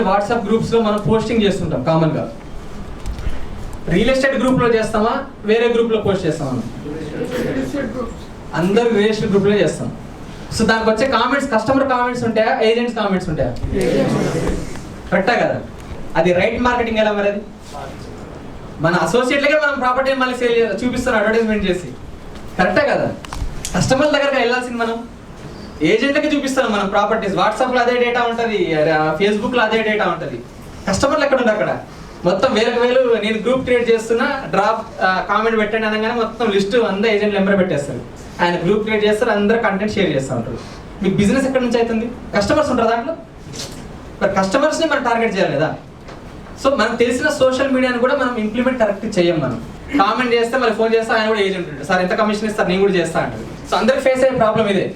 అనేది వాట్సాప్ గ్రూప్స్లో మనం పోస్టింగ్ చేస్తుంటాం కామన్గా. రియల్ ఎస్టేట్ గ్రూప్లో చేస్తామా? వేరే గ్రూప్లో పోస్ట్ చేస్తామా? అందరూ రియల్ ఎస్టేట్ గ్రూప్లో చేస్తాం. సో దానికి వచ్చే కామెంట్స్ కస్టమర్ కామెంట్స్ ఉంటాయా? ఏజెంట్స్ కామెంట్స్ ఉంటాయా? కరెక్టా కదా? అది రైట్ మార్కెటింగ్ ఎలా మరి అది? మన అసోసియేట్లకే మనం ప్రాపర్టీ మళ్ళీ సేల్ చూపిస్తాం అడ్వర్టైజ్మెంట్ చేసి. కరెక్టే కదా? కస్టమర్ దగ్గరకు వెళ్ళాల్సింది మనం. ఏజెంట్లకి చూపిస్తాను మనం ప్రాపర్టీస్. వాట్సాప్లో అదే డేటా ఉంటుంది ఫేస్బుక్లో అదే డేటా ఉంటుంది. కస్టమర్లు ఎక్కడ ఉండరు అక్కడ? మొత్తం వేలకు వేలు నేను గ్రూప్ క్రియేట్ చేస్తున్నా డ్రాప్ కామెంట్ పెట్టండి అనగానే మొత్తం లిస్ట్ వంద ఏజెంట్ నెంబర్ పెట్టేస్తారు. ఆయన గ్రూప్ క్రియేట్ చేస్తారు అందరూ కంటెంట్ షేర్ చేస్తూ ఉంటారు. మీకు బిజినెస్ ఎక్కడి నుంచి అవుతుంది? కస్టమర్స్ ఉంటారు దాంట్లో? మరి కస్టమర్స్ని మనం టార్గెట్ చేయాలి కదా. సో మనకు తెలిసిన సోషల్ మీడియాని కూడా మనం ఇంప్లిమెంట్ కరెక్ట్ చేయం మనం. కామెంట్ చేస్తే మళ్ళీ ఫోన్ చేస్తే ఆయన కూడా ఏజెంట్ ఉంటాడు. సార్ ఎంత కమిషన్ ఇస్తారు? నేను కూడా చేస్తా అంటారు సో అందరికి ఫేస్ అయ్యే ప్రాబ్లం ఇదే.